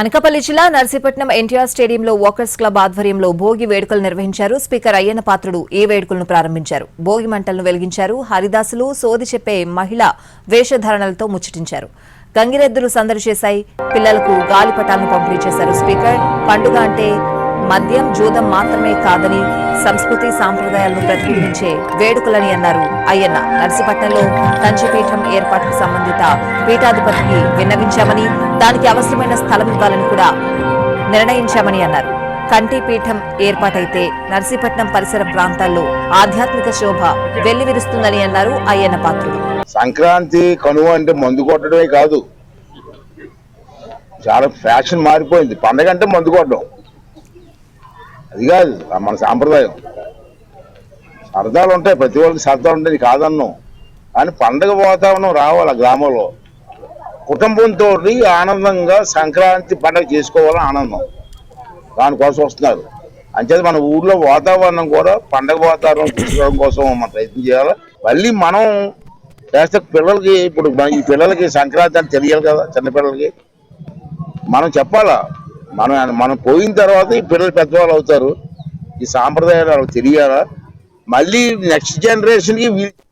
అనకాపల్లి జిల్లా నర్సీపట్నం ఎన్టీఆర్ స్టేడియంలో walkers club ఆధ్వర్యంలో భోగి వేడుకలు నిర్వహించారు. స్పీకర్ అయ్యన్న పాత్రుడు ఈ వేడుకలను ప్రారంభించారు. భోగి మంటలను వెలిగించారు. హరిదాసులు సోది చెప్పే మహిళ వేషధారణలతో ముచ్చటించారు. గంగిరెద్దులు సందడి చేశాయి. పిల్లలకు గాలిపటాలను పంపిణీ చేశారు స్పీకర్. పండుగ అంటే మద్యం జూదం మాత్రమే కాదని సంస్కృతి సాంప్రదాయాలను ప్రతిబింబించే వేడుకలని అన్నారు. అయ్యన్న నర్సీపట్నంలో కంచిపీఠం ఏర్పాటుకు సంబంధిత పీఠాధిపతికి విన్నవించామని దానికి అవసరమైన స్థలం ఇవ్వాలని కూడా నిర్ణయించామని అన్నారు. కంటి పీఠం ఏర్పాటైతే నర్సీపట్నం పరిసర ప్రాంతాల్లో ఆధ్యాత్మిక శోభ వెల్లివిరుస్తుందని అన్నారు అయ్యన్న పాత్రుడు. సంక్రాంతి కనువ అంటే మందు కొట్టడమే కాదు. చాలా ఫ్యాషన్ మారిపోయింది. పండగ అంటే మందు కొట్టడం. అది కాదు మన సాంప్రదాయం. సరదాలు ఉంటాయి ప్రతి వాళ్ళకి సరదాలు ఉంటాయి కాదన్నాం. కానీ పండగ వాతావరణం రావాలి గ్రామంలో. కుటుంబంతో ఆనందంగా సంక్రాంతి పండగ చేసుకోవాలని ఆనందం. దానికోసం వస్తున్నారు. అంచేది మన ఊర్లో వాతావరణం కూడా పండగ వాతావరణం తీసుకోవడం కోసం మనం ప్రయత్నం చేయాలి. మళ్ళీ మనం చేస్తే పిల్లలకి ఇప్పుడు ఈ పిల్లలకి సంక్రాంతి అని తెలియాలి కదా చిన్నపిల్లలకి. మనం చెప్పాలా? మనం మనం పోయిన తర్వాత ఈ పిల్లలు పెద్దవాళ్ళు అవుతారు. ఈ సాంప్రదాయాలు తెలియాలా? మళ్ళీ నెక్స్ట్ జనరేషన్కి వీళ్ళు